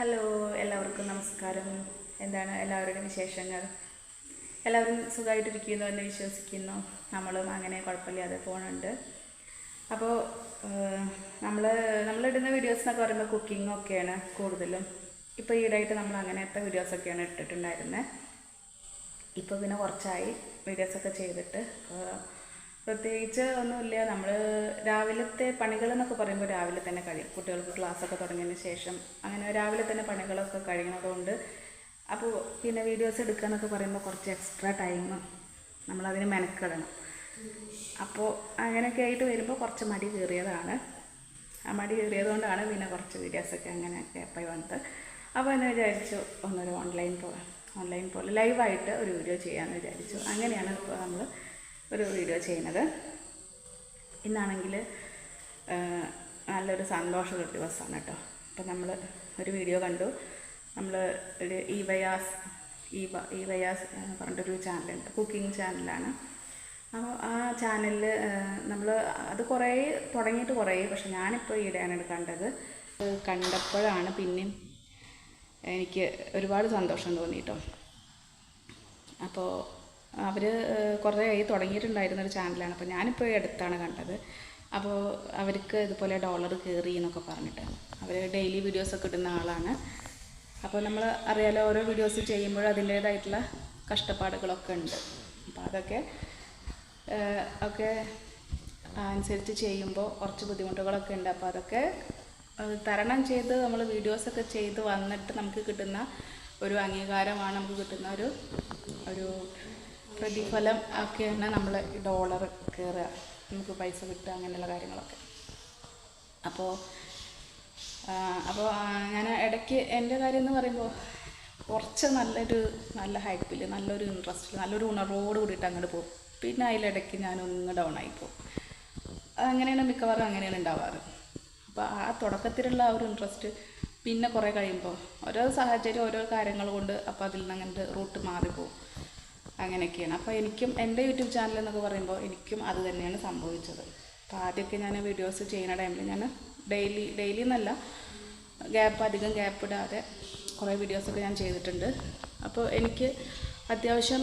Hello എല്ലാവർക്കും നമസ്കാരം. എന്താണ് എല്ലാവരുടെയും വിശേഷങ്ങൾ? എല്ലാവരും സുഖമായിട്ടിരിക്കുന്നു എന്ന് വിശ്വസിക്കുന്നു. നമ്മളും അങ്ങനെ കുഴപ്പമില്ലാതെ പോകുന്നുണ്ട് അപ്പോൾ നമ്മൾ നമ്മളിടുന്ന വീഡിയോസ് എന്നൊക്കെ പറയുമ്പോൾ കുക്കിംഗ് ഒക്കെയാണ് കൂടുതലും. ഇപ്പോൾ ഈടായിട്ട് നമ്മൾ അങ്ങനത്തെ വീഡിയോസൊക്കെയാണ് ഇട്ടിട്ടുണ്ടായിരുന്നത് ഇപ്പോൾ പിന്നെ കുറച്ചായി വീഡിയോസൊക്കെ ചെയ്തിട്ട് പ്രത്യേകിച്ച് ഒന്നുമില്ല. നമ്മൾ രാവിലത്തെ പണികൾ എന്നൊക്കെ പറയുമ്പോൾ രാവിലെ തന്നെ കഴിയും കുട്ടികൾക്ക് ക്ലാസ്സൊക്കെ തുടങ്ങിയതിന് ശേഷം അങ്ങനെ രാവിലെ തന്നെ പണികളൊക്കെ കഴിയുന്നതുകൊണ്ട് അപ്പോൾ പിന്നെ വീഡിയോസ് എടുക്കുക എന്നൊക്കെ പറയുമ്പോൾ കുറച്ച് എക്സ്ട്രാ ടൈം നമ്മളതിന് മെനക്കെടണം. അപ്പോൾ അങ്ങനെയൊക്കെ ആയിട്ട് വരുമ്പോൾ കുറച്ച് മടി കയറിയതാണ്. ആ മടി കയറിയതുകൊണ്ടാണ് പിന്നെ കുറച്ച് വീഡിയോസൊക്കെ അങ്ങനെയൊക്കെ എപ്പോൾ വന്നത്. അപ്പോൾ എന്നെ വിചാരിച്ചു ഒന്നൊരു ഓൺലൈൻ പോ ഓൺലൈൻ പോലെ ലൈവായിട്ട് ഒരു വീഡിയോ ചെയ്യാമെന്ന് വിചാരിച്ചു. അങ്ങനെയാണ് ഇപ്പോൾ നമ്മൾ ഒരു വീഡിയോ ചെയ്യുന്നത്. ഇന്നാണെങ്കിൽ നല്ലൊരു സന്തോഷമുള്ള ദിവസമാണ് കേട്ടോ. അപ്പം നമ്മൾ ഒരു വീഡിയോ കണ്ടു. നമ്മൾ ഒരു ഈ വയാസ് വ ഈ വയാസ് പറഞ്ഞിട്ടൊരു ചാനലുണ്ട് കുക്കിംഗ് ചാനലാണ് അപ്പോൾ ആ ചാനലിൽ നമ്മൾ അത് കുറേ തുടങ്ങിയിട്ട് കുറേ പക്ഷെ ഞാനിപ്പോൾ ഈയിടെയാണ് കണ്ടത്. കണ്ടപ്പോഴാണ് പിന്നെയും എനിക്ക് ഒരുപാട് സന്തോഷം തോന്നിയിട്ടോ. അപ്പോൾ അവർ കുറേ ആയി തുടങ്ങിയിട്ടുണ്ടായിരുന്ന ഒരു ചാനലാണ് അപ്പോൾ ഞാനിപ്പോൾ അടുത്താണ് കണ്ടത്. അപ്പോൾ അവർക്ക് ഇതുപോലെ ഡോളർ കയറി എന്നൊക്കെ പറഞ്ഞിട്ട്. അവർ ഡെയിലി വീഡിയോസൊക്കെ ഇടുന്ന ആളാണ്. അപ്പോൾ നമ്മൾ അറിയാലോ ഓരോ വീഡിയോസ് ചെയ്യുമ്പോൾ അതിന്റേതായിട്ടുള്ള കഷ്ടപ്പാടുകളൊക്കെ ഉണ്ട്. അപ്പോൾ അതൊക്കെ ഒക്കെ അനുസരിച്ച് ചെയ്യുമ്പോൾ കുറച്ച് ബുദ്ധിമുട്ടുകളൊക്കെ ഉണ്ട്. അപ്പോൾ അതൊക്കെ തരണം ചെയ്ത് നമ്മൾ വീഡിയോസൊക്കെ ചെയ്ത് വന്നിട്ട് നമുക്ക് കിട്ടുന്ന ഒരു അംഗീകാരമാണ് നമുക്ക് കിട്ടുന്ന ഒരു ഒരു പ്രതിഫലം ഒക്കെയാണ് നമ്മൾ ഡോളർ കയറുക നമുക്ക് പൈസ കിട്ടുക അങ്ങനെയുള്ള കാര്യങ്ങളൊക്കെ. അപ്പോൾ അപ്പോൾ ഞാൻ ഇടയ്ക്ക് എന്റെ കാര്യം എന്ന് പറയുമ്പോൾ കുറച്ച് നല്ലൊരു നല്ല ഹൈപ്പിൽ നല്ലൊരു ഇൻട്രസ്റ്റിൽ നല്ലൊരു ഉണർവോട് കൂടിയിട്ട് അങ്ങോട്ട് പോകും. പിന്നെ അതിലിടയ്ക്ക് ഞാനൊന്ന് ഡൗൺ ആയിപ്പോവും അങ്ങനെയാണ് മിക്കവാറും അങ്ങനെയാണ് ഉണ്ടാവാറ് അപ്പോൾ ആ തുടക്കത്തിലുള്ള ആ ഒരു ഇൻട്രസ്റ്റ് പിന്നെ കുറേ കഴിയുമ്പോൾ ഓരോ സാഹചര്യം ഓരോ കാര്യങ്ങൾ കൊണ്ട് അപ്പോൾ അതിൽ നിന്ന് അങ്ങനത്തെ റൂട്ട് മാറിപ്പോവും അങ്ങനെയൊക്കെയാണ്. അപ്പോൾ എനിക്കും എന്റെ യൂട്യൂബ് ചാനൽ എന്നൊക്കെ പറയുമ്പോൾ എനിക്കും അത് തന്നെയാണ് സംഭവിച്ചത്. അപ്പോൾ ആദ്യമൊക്കെ ഞാൻ വീഡിയോസ് ചെയ്യുന്ന ടൈമിൽ ഞാൻ ഡെയിലി ഡെയിലി എന്നല്ല ഗ്യാപ്പ് അധികം ഗ്യാപ്പ് ഇടാതെ കുറേ വീഡിയോസൊക്കെ ഞാൻ ചെയ്തിട്ടുണ്ട്. അപ്പോൾ എനിക്ക് അത്യാവശ്യം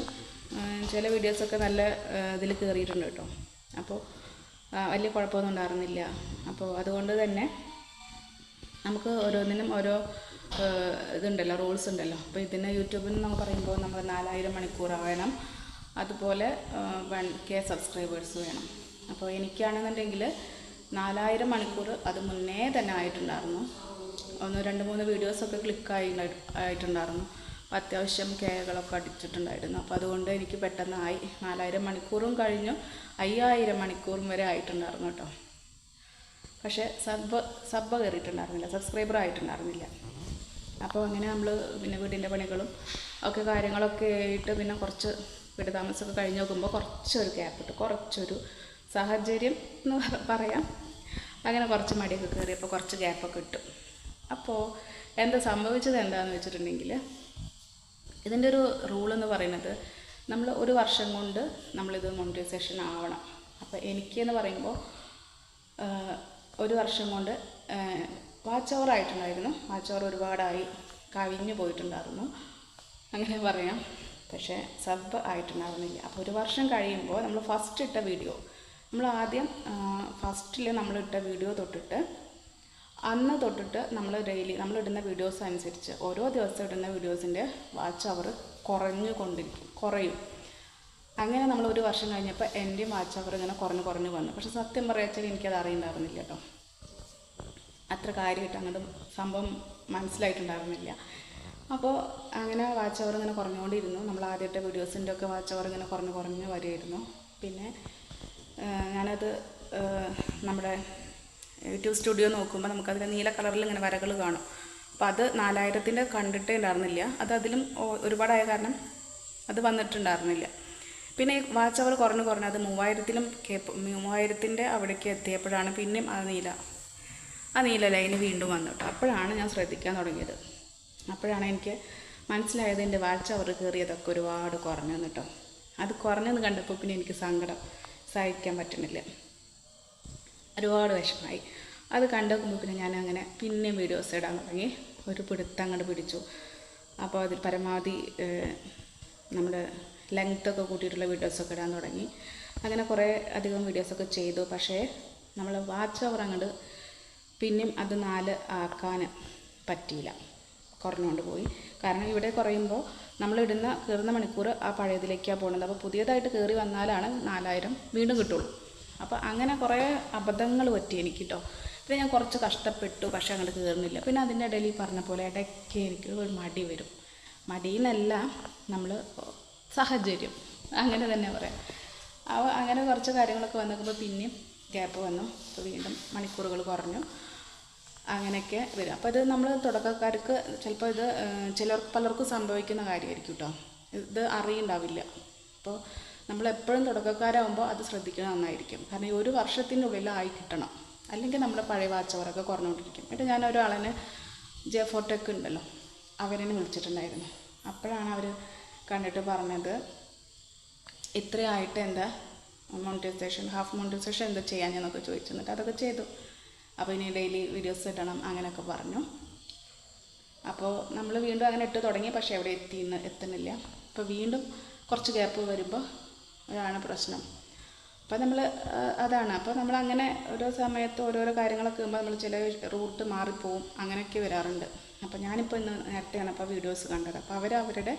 ചില വീഡിയോസൊക്കെ നല്ല ഇതിൽ കയറിയിട്ടുണ്ട് കേട്ടോ. അപ്പോൾ വലിയ കുഴപ്പമൊന്നും ഉണ്ടായിരുന്നില്ല. അപ്പോൾ അതുകൊണ്ട് തന്നെ നമുക്ക് ഓരോന്നിനും ഓരോ ഇതുണ്ടല്ലോ റൂൾസ് ഉണ്ടല്ലോ. അപ്പോൾ ഇതിന് യൂട്യൂബിൽ നിന്ന് പറയുമ്പോൾ നമ്മൾ നാലായിരം മണിക്കൂർ വേണം. അതുപോലെ വൺ കെ സബ്സ്ക്രൈബേഴ്സ് വേണം. അപ്പോൾ എനിക്കാണെന്നുണ്ടെങ്കിൽ നാലായിരം മണിക്കൂർ അത് മുന്നേ തന്നെ ആയിട്ടുണ്ടായിരുന്നു. ഒന്ന് രണ്ട് മൂന്ന് വീഡിയോസൊക്കെ ക്ലിക്കായി ആയിട്ടുണ്ടായിരുന്നു. അപ്പോൾ അത്യാവശ്യം കേകളൊക്കെ അടിച്ചിട്ടുണ്ടായിരുന്നു. അപ്പോൾ അതുകൊണ്ട് എനിക്ക് പെട്ടെന്നായി നാലായിരം മണിക്കൂറും കഴിഞ്ഞു. അയ്യായിരം മണിക്കൂറും വരെ ആയിട്ടുണ്ടായിരുന്നു കേട്ടോ. പക്ഷേ സബ് സബ് കയറിയിട്ടുണ്ടായിരുന്നില്ല. സബ്സ്ക്രൈബർ ആയിട്ടുണ്ടായിരുന്നില്ല. അപ്പോൾ അങ്ങനെ നമ്മൾ പിന്നെ വീടിന്റെ പണികളും ഒക്കെ കാര്യങ്ങളൊക്കെ ആയിട്ട് പിന്നെ കുറച്ച് വീട് താമസമൊക്കെ കഴിഞ്ഞ് നോക്കുമ്പോൾ കുറച്ചൊരു ഗ്യാപ്പ് ഇട്ട്. കുറച്ചൊരു സാഹചര്യം എന്ന് പറയാം. അങ്ങനെ കുറച്ച് മടിയൊക്കെ കയറിയപ്പോൾ കുറച്ച് ഗ്യാപ്പൊക്കെ ഇട്ടു. അപ്പോൾ എന്താ സംഭവിച്ചത് എന്താണെന്ന് വെച്ചിട്ടുണ്ടെങ്കിൽ ഇതിന്റെ ഒരു റൂൾ എന്ന് പറയുന്നത് നമ്മൾ ഒരു വർഷം കൊണ്ട് നമ്മളിത് മോണിറ്റൈസേഷൻ ആവണം. അപ്പോൾ എനിക്ക് എന്ന് പറയുമ്പോൾ ഒരു വർഷം കൊണ്ട് വാച്ച് വാച്ചവർ ഒരുപാടായി കവിഞ്ഞു പോയിട്ടുണ്ടായിരുന്നു. അങ്ങനെ പറയാം. പക്ഷേ സബ് ആയിട്ടുണ്ടായിരുന്നില്ല അപ്പോൾ ഒരു വർഷം കഴിയുമ്പോൾ നമ്മൾ ഫസ്റ്റ് ഇട്ട വീഡിയോ നമ്മൾ ആദ്യം ഫസ്റ്റിൽ നമ്മളിട്ട വീഡിയോ തൊട്ടിട്ട് അന്ന് തൊട്ടിട്ട് നമ്മൾ ഡെയിലി നമ്മൾ ഇടുന്ന വീഡിയോസ് അനുസരിച്ച് ഓരോ ദിവസം ഇടുന്ന വീഡിയോസിന്റെ വാച്ച് അവർ കുറഞ്ഞു കൊണ്ടിരിക്കും കുറയും. അങ്ങനെ നമ്മൾ ഒരു വർഷം കഴിഞ്ഞപ്പോൾ എന്റെയും വാച്ച് അവർ ഇങ്ങനെ കുറഞ്ഞു കുറഞ്ഞു വന്നു. പക്ഷേ സത്യം പറയാച്ചാൽ എനിക്കത് അറിയുന്നുണ്ടായിരുന്നില്ല കേട്ടോ. അത്ര കാര്യമായിട്ട് അങ്ങോട്ട് സംഭവം മനസ്സിലായിട്ടുണ്ടായിരുന്നില്ല. അപ്പോൾ അങ്ങനെ വാച്ച് അവർ ഇങ്ങനെ കുറഞ്ഞുകൊണ്ടിരുന്നു. നമ്മൾ ആദ്യത്തെ വീഡിയോസിന്റെ ഒക്കെ വാച്ച് അവർ ഇങ്ങനെ കുറഞ്ഞ് കുറഞ്ഞ് വരുമായിരുന്നു പിന്നെ ഞാനത് നമ്മുടെ യൂട്യൂബ് സ്റ്റുഡിയോ നോക്കുമ്പോൾ നമുക്കതിൽ നീല കളറിൽ ഇങ്ങനെ വരകൾ കാണും. അപ്പോൾ അത് നാലായിരത്തിന്റെ കണ്ടിട്ടേ ഉണ്ടായിരുന്നില്ല. അത് അതിലും ഒരുപാടായ കാരണം അത് വന്നിട്ടുണ്ടായിരുന്നില്ല. പിന്നെ വാച്ച് അവർ കുറഞ്ഞ് കുറഞ്ഞ് അത് മൂവായിരത്തിലും മൂവായിരത്തിന്റെ അവിടേക്ക് എത്തിയപ്പോഴാണ് പിന്നെയും അത് നീല ആ നീല ലൈന് വീണ്ടും വന്നു കേട്ടോ അപ്പോഴാണ് ഞാൻ ശ്രദ്ധിക്കാൻ തുടങ്ങിയത്. അപ്പോഴാണ് എനിക്ക് മനസ്സിലായത് എന്റെ വാച്ച് അവർ കയറിയതൊക്കെ ഒരുപാട് കുറഞ്ഞു കേട്ടോ അത് കുറഞ്ഞെന്ന് കണ്ടപ്പോൾ പിന്നെ എനിക്ക് സങ്കടം സഹിക്കാൻ പറ്റുന്നില്ല. ഒരുപാട് വിഷമമായി. അത് കണ്ടു നോക്കുമ്പോൾ പിന്നെ ഞാൻ അങ്ങനെ പിന്നെയും വീഡിയോസ് ഇടാൻ തുടങ്ങി. ഒരു പിടുത്തം അങ്ങോട്ട് പിടിച്ചു. അപ്പോൾ അതിൽ പരമാവധി നമ്മുടെ ലെങ്ത്തൊക്കെ കൂട്ടിയിട്ടുള്ള വീഡിയോസൊക്കെ ഇടാൻ തുടങ്ങി. അങ്ങനെ കുറേ അധികം വീഡിയോസൊക്കെ ചെയ്തു. പക്ഷേ നമ്മൾ വാച്ച് അവർ അങ്ങോട്ട് പിന്നെയും അത് നാല് ആക്കാൻ പറ്റിയില്ല. കുറഞ്ഞുകൊണ്ട് പോയി. കാരണം ഇവിടെ കുറയുമ്പോൾ നമ്മൾ ഇടുന്ന കയറുന്ന മണിക്കൂർ ആ പഴയതിലേക്കാണ് പോകുന്നത്. അപ്പോൾ പുതിയതായിട്ട് കയറി വന്നാലാണ് നാലായിരം വീണ്ടും കിട്ടുള്ളൂ. അപ്പോൾ അങ്ങനെ കുറേ അബദ്ധങ്ങൾ പറ്റി എനിക്ക് കേട്ടോ പിന്നെ ഞാൻ കുറച്ച് കഷ്ടപ്പെട്ടു പക്ഷേ അങ്ങോട്ട് കയറുന്നില്ല പിന്നെ അതിന്റെ ഇടയിൽ പറഞ്ഞ പോലെ ഇടയ്ക്ക് എനിക്ക് ഒരു മടി വരും. മടിയെന്നല്ല നമ്മൾ സാഹചര്യം. അങ്ങനെ തന്നെ പറയാം. അപ്പോൾ അങ്ങനെ കുറച്ച് കാര്യങ്ങളൊക്കെ വന്നപ്പോൾ പിന്നെയും ഗ്യാപ്പ് വന്നു. അപ്പോൾ വീണ്ടും മണിക്കൂറുകൾ കുറഞ്ഞു. അങ്ങനെയൊക്കെ വരും. അപ്പോൾ ഇത് നമ്മൾ തുടക്കക്കാർക്ക് ചിലപ്പോൾ ഇത് ചിലർ പലർക്കും സംഭവിക്കുന്ന കാര്യമായിരിക്കും കേട്ടോ ഇത് അറിയുണ്ടാവില്ല. അപ്പോൾ നമ്മൾ എപ്പോഴും തുടക്കക്കാരാകുമ്പോൾ അത് ശ്രദ്ധിക്കുന്നത് നന്നായിരിക്കും. കാരണം ഈ ഒരു വർഷത്തിന്റെ ഉള്ളിൽ ആയി കിട്ടണം. അല്ലെങ്കിൽ നമ്മുടെ പഴയ വാച്ചവറൊക്കെ കുറഞ്ഞുകൊണ്ടിരിക്കും. എന്നിട്ട് ഞാൻ ഒരാളിനെ ജെ ഫോട്ടോക്ക് ഉണ്ടല്ലോ അവരെന്നെ വിളിച്ചിട്ടുണ്ടായിരുന്നു. അപ്പോഴാണ് അവർ കണ്ടിട്ട് പറഞ്ഞത് ഇത്രയായിട്ട് എന്താ മോണിറ്റൈസേഷൻ ഹാഫ് മോണിറ്റൈസേഷൻ എന്താ ചെയ്യാൻ എന്നൊക്കെ ചോദിച്ചു. എന്നിട്ട് അതൊക്കെ ചെയ്തു. അപ്പോൾ ഇനി ഡെയിലി വീഡിയോസ് ഇടണം അങ്ങനെയൊക്കെ പറഞ്ഞു. അപ്പോൾ നമ്മൾ വീണ്ടും അങ്ങനെ ഇട്ട് തുടങ്ങി പക്ഷേ എവിടെ എത്തി എത്തുന്നില്ല. അപ്പോൾ വീണ്ടും കുറച്ച് ഗ്യാപ്പ് വരുമ്പോൾ അതാണ് പ്രശ്നം. അപ്പോൾ നമ്മൾ അതാണ്. അപ്പോൾ നമ്മൾ അങ്ങനെ ഓരോ സമയത്ത് ഓരോരോ കാര്യങ്ങളൊക്കെ വരുമ്പോൾ നമ്മൾ ചില റൂട്ട് മാറിപ്പോവും അങ്ങനെയൊക്കെ വരാറുണ്ട്. അപ്പോൾ ഞാനിപ്പോൾ ഇന്ന് നേരത്തെയാണ് അപ്പോൾ വീഡിയോസ് കണ്ടത്. അപ്പോൾ അവർ അവരുടെ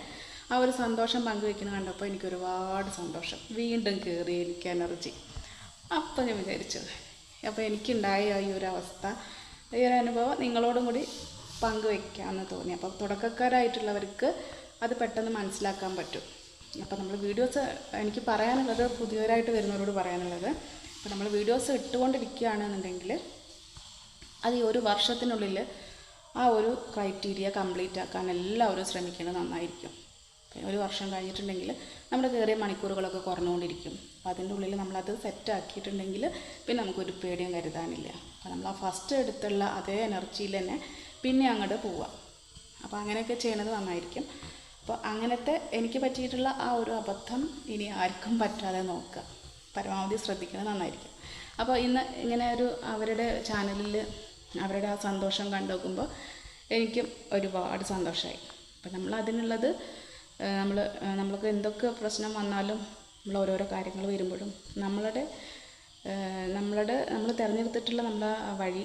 ആ ഒരു സന്തോഷം പങ്കുവെക്കുന്നത് കണ്ടപ്പോൾ എനിക്ക് ഒരുപാട് സന്തോഷം. വീണ്ടും കയറി എനിക്ക് എനർജി അപ്പോൾ ഞാൻ വിചാരിച്ചു അപ്പോൾ എനിക്കുണ്ടായ ഈ ഒരു അവസ്ഥ ഈ ഒരു അനുഭവം നിങ്ങളോടും കൂടി പങ്കുവെക്കാമെന്ന് തോന്നി. അപ്പോൾ തുടക്കക്കാരായിട്ടുള്ളവർക്ക് അത് പെട്ടെന്ന് മനസ്സിലാക്കാൻ പറ്റും. അപ്പോൾ നമ്മൾ വീഡിയോസ് എനിക്ക് പറയാനുള്ളത് പുതിയവരായിട്ട് വരുന്നവരോട് പറയാനുള്ളത് അപ്പോൾ നമ്മൾ വീഡിയോസ് ഇട്ടുകൊണ്ടിരിക്കുകയാണെന്നുണ്ടെങ്കിൽ അത് ഈ ഒരു വർഷത്തിനുള്ളിൽ ആ ഒരു ക്രൈറ്റീരിയ കംപ്ലീറ്റ് ആക്കാൻ എല്ലാവരും ശ്രമിക്കുന്നത് നന്നായിരിക്കും. ഒരു വർഷം കഴിഞ്ഞിട്ടുണ്ടെങ്കിൽ നമ്മൾ കയറിയ മണിക്കൂറുകളൊക്കെ കുറഞ്ഞുകൊണ്ടിരിക്കും. അപ്പോൾ അതിന്റെ ഉള്ളിൽ നമ്മളത് സെറ്റ് ആക്കിയിട്ടുണ്ടെങ്കിൽ പിന്നെ നമുക്കൊരു പേടിയും കരുതാനില്ല. അപ്പോൾ നമ്മൾ ആ ഫസ്റ്റ് എടുത്തുള്ള അതേ എനർജിയിൽ തന്നെ പിന്നെ അങ്ങോട്ട് പോവാം അപ്പോൾ അങ്ങനെയൊക്കെ ചെയ്യണത് നന്നായിരിക്കും. അപ്പോൾ അങ്ങനത്തെ എനിക്ക് പറ്റിയിട്ടുള്ള ആ ഒരു അബദ്ധം ഇനി ആർക്കും പറ്റാതെ നോക്കുക. പരമാവധി ശ്രദ്ധിക്കുന്നത് നന്നായിരിക്കും. അപ്പോൾ ഇന്ന് ഇങ്ങനെ ഒരു അവരുടെ ചാനലിൽ അവരുടെ ആ സന്തോഷം കണ്ടു നോക്കുമ്പോൾ എനിക്കും ഒരുപാട് സന്തോഷമായി അപ്പം നമ്മൾ അതിനുള്ളത് നമ്മൾ നമ്മൾക്ക് എന്തൊക്കെ പ്രശ്നം വന്നാലും നമ്മൾ ഓരോരോ കാര്യങ്ങൾ വരുമ്പോഴും നമ്മളുടെ നമ്മളുടെ നമ്മൾ തിരഞ്ഞെടുത്തിട്ടുള്ള നമ്മുടെ വഴി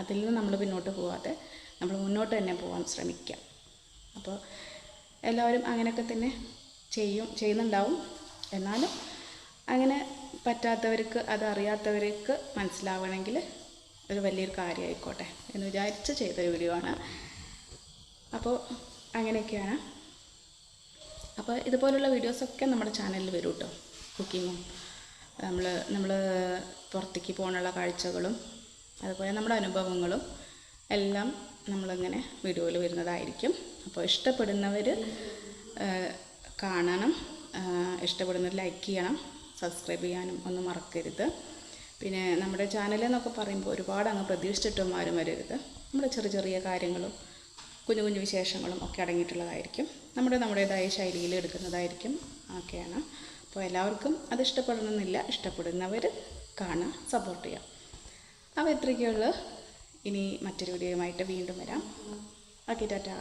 അതിൽ നിന്ന് നമ്മൾ പിന്നോട്ട് പോവാതെ നമ്മൾ മുന്നോട്ട് തന്നെ പോകാൻ ശ്രമിക്കാം അപ്പോൾ എല്ലാവരും അങ്ങനെയൊക്കെ തന്നെ ചെയ്യും ചെയ്യുന്നുണ്ടാവും. എന്നാലും അങ്ങനെ പറ്റാത്തവർക്ക് അതറിയാത്തവർക്ക് മനസ്സിലാവണമെങ്കിൽ ഒരു വലിയൊരു കാര്യമായിക്കോട്ടെ എന്ന് വിചാരിച്ച് ചെയ്തൊരു വീഡിയോ ആണ്. അപ്പോൾ അങ്ങനെയൊക്കെയാണ്. അപ്പോൾ ഇതുപോലുള്ള വീഡിയോസൊക്കെ നമ്മുടെ ചാനലിൽ വരും കേട്ടോ കുക്കിങ്ങും നമ്മൾ നമ്മൾ പുറത്തേക്ക് പോകാനുള്ള കാഴ്ചകളും അതുപോലെ നമ്മുടെ അനുഭവങ്ങളും എല്ലാം നമ്മളിങ്ങനെ വീഡിയോയിൽ വരുന്നതായിരിക്കും. അപ്പോൾ ഇഷ്ടപ്പെടുന്നവർ കാണണം. ഇഷ്ടപ്പെടുന്നവർ ലൈക്ക് ചെയ്യണം. സബ്സ്ക്രൈബ് ചെയ്യാനും ഒന്നും മറക്കരുത്. പിന്നെ നമ്മുടെ ചാനലെന്നൊക്കെ പറയുമ്പോൾ ഒരുപാട് അങ്ങ് പ്രതീക്ഷിച്ചിട്ടും ആരും വരരുത്. നമ്മുടെ ചെറിയ ചെറിയ കാര്യങ്ങളും കുഞ്ഞു കുഞ്ഞു വിശേഷങ്ങളും ഒക്കെ അടങ്ങിയിട്ടുള്ളതായിരിക്കും. നമ്മുടെ നമ്മുടേതായ ശൈലിയിൽ എടുക്കുന്നതായിരിക്കും ഒക്കെയാണ്. അപ്പോൾ എല്ലാവർക്കും അത് ഇഷ്ടപ്പെടണമെന്നില്ല ഇഷ്ടപ്പെടുന്നവർ കാണുക സപ്പോർട്ട് ചെയ്യാം അപ്പോൾ ഇത്രയൊക്കെയുള്ളൂ ഇനി മറ്റൊരു വീഡിയോയുമായിട്ട് വീണ്ടും വരാം. Okay tata.